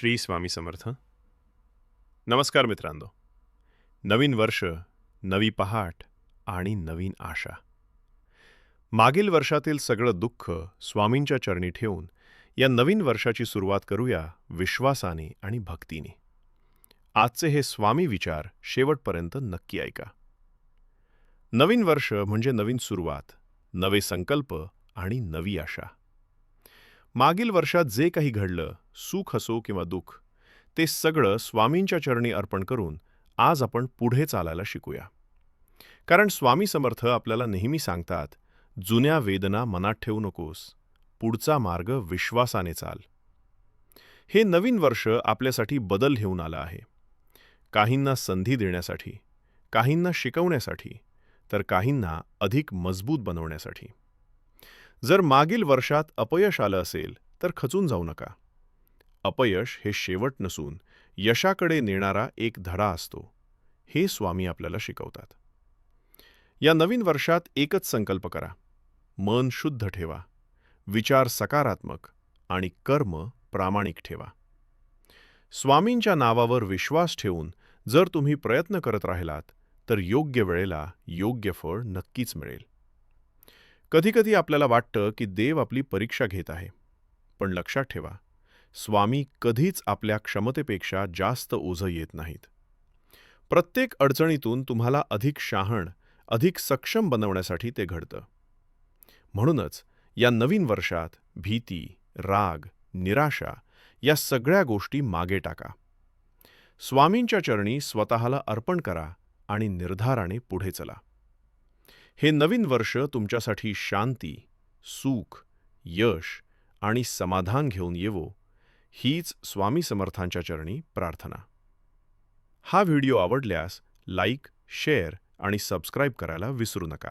श्री स्वामी समर्थ. नमस्कार मित्रांनो. नवीन वर्ष नवी पहाट आणि नवीन आशा. मागील वर्षातील सगळं दुःख स्वामींच्या चरणी ठेवून या नवीन वर्षाची सुरुवात करूया विश्वासाने आणि भक्तीने. आजचे हे स्वामी विचार शेवटपर्यंत नक्की ऐका. नवीन वर्ष म्हणजे नवीन सुरुवात नवे संकल्प आणि नवी आशा. मागील वर्षात जे काही घडलं सुख असो किंवा दुःख ते सगळं स्वामींच्या चरणी अर्पण करून आज आपण पुढे चालायला शिकूया. कारण स्वामी समर्थ आपल्याला नेहमी सांगतात जुन्या वेदना मनात ठेवू नकोस पुढचा मार्ग विश्वासाने चाल. हे नवीन वर्ष आपल्यासाठी बदल घेऊन आलं आहे. काहींना संधी देण्यासाठी काहींना शिकवण्यासाठी तर काहींना अधिक मजबूत बनवण्यासाठी. जर मागील वर्षात अपयश आलं असेल तर खचून जाऊ नका. अपयश हे शेवट नसून यशाकडे नेणारा एक धडा असतो. हे स्वामी आपल्याला शिकवतात. या नवीन वर्षात एकच संकल्प करा. मन शुद्ध ठेवा. विचार सकारात्मक आणि कर्म प्रामाणिक ठेवा. स्वामींच्या नावावर विश्वास ठेवून जर तुम्ही प्रयत्न करत राहिलात तर योग्य वेळेला योग्य फळ नक्कीच मिळेल. कधीकधी आपल्याला वाटतं की देव आपली परीक्षा घेत आहे. पण लक्षात ठेवा स्वामी कधीच आपल्या क्षमतेपेक्षा जास्त ओझं येत नाहीत. प्रत्येक अडचणीतून तुम्हाला अधिक शहाण अधिक सक्षम बनवण्यासाठी ते घडतं. म्हणूनच या नवीन वर्षात भीती राग निराशा या सगळ्या गोष्टी मागे टाका. स्वामींच्या चरणी स्वतःला अर्पण करा आणि निर्धाराने पुढे चला. हे नवीन वर्ष तुमच्यासाठी शांती सुख यश आणि समाधान घेऊन येवो हीच स्वामी समर्थांच्या चरणी प्रार्थना. हा व्हिडिओ आवडल्यास लाईक शेअर आणि सबस्क्राईब करायला विसरू नका.